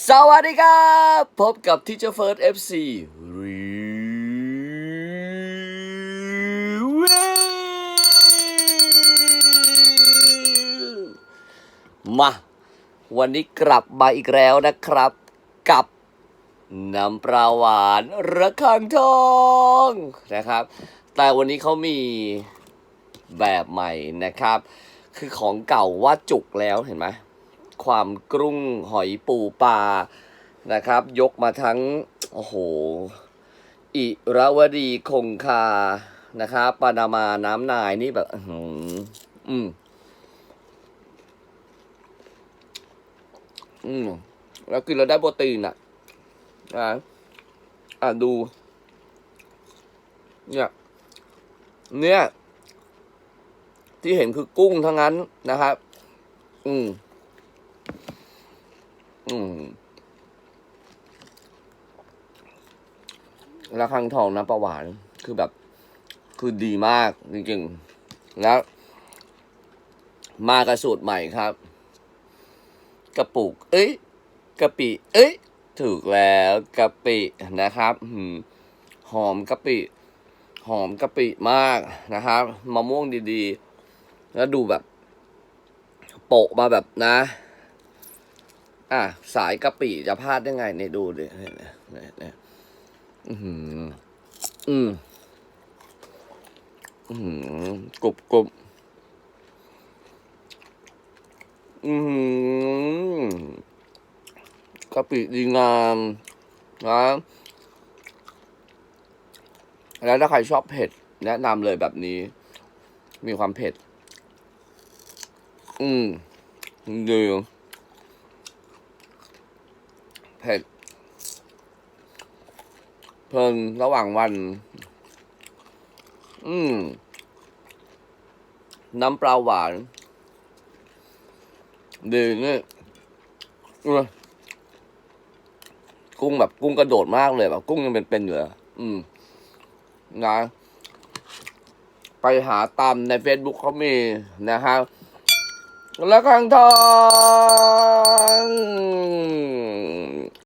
สวัสดีครับ พบกับทีเจอร์เฟิร์สเอฟซีรีวิมา วันนี้กลับมาอีกแล้วนะครับ กับน้ำปลาหวานระคังทองนะครับ แต่วันนี้เขามีแบบใหม่นะครับ คือของเก่าว่าจุกแล้วเห็นไหม ความกรุ้งหอยปูปลานะครับ ยกมาทั้ง โอ้โห อิราวดีคงคานะครับปานามาน้ำนายนี่แบบอื้อหืออืมอืมแล้วกินแล้วได้โปรตีนอะ อะอะดู เนี่ย เนี่ย ที่เห็นคือกุ้งทั้งนั้นนะครับ อืม อืมแล้วข้างทองน้ำประหวาน คือแบบ คือดีมาก จริงๆ แล้ว มากระสูตรใหม่ครับ กระปุก เอ้ยกะปิ เอ้ย ถูกแล้วกะปินะครับหืมหอมกะปิ หอมกะปิมากนะครับมะม่วงดีๆ แล้วดูแบบ โปะมาแบบนะ อะสายกะปิจะพลาดได้ไงเนี่ยดูดิเนี่ยเนี่ยเนี่นะอือหืออืมอือหือกรุบกรุบอือหือกะปิดีงามนะแล้วถ้าใครชอบเผ็ด แนะนำเลยแบบนี้ มีความเผ็ด อืมดี เผ็ดเพลินระหว่างวัน อืม น้ำปลาหวาน ดีนี่กุ้งแบบกุ้งกระโดดมากเลยแบบ กุ้งยังเป็นเป็นๆอยู่เลยอืม นะ ไปหาตามใน Facebook เขามีนะครับแล้วข้างทอง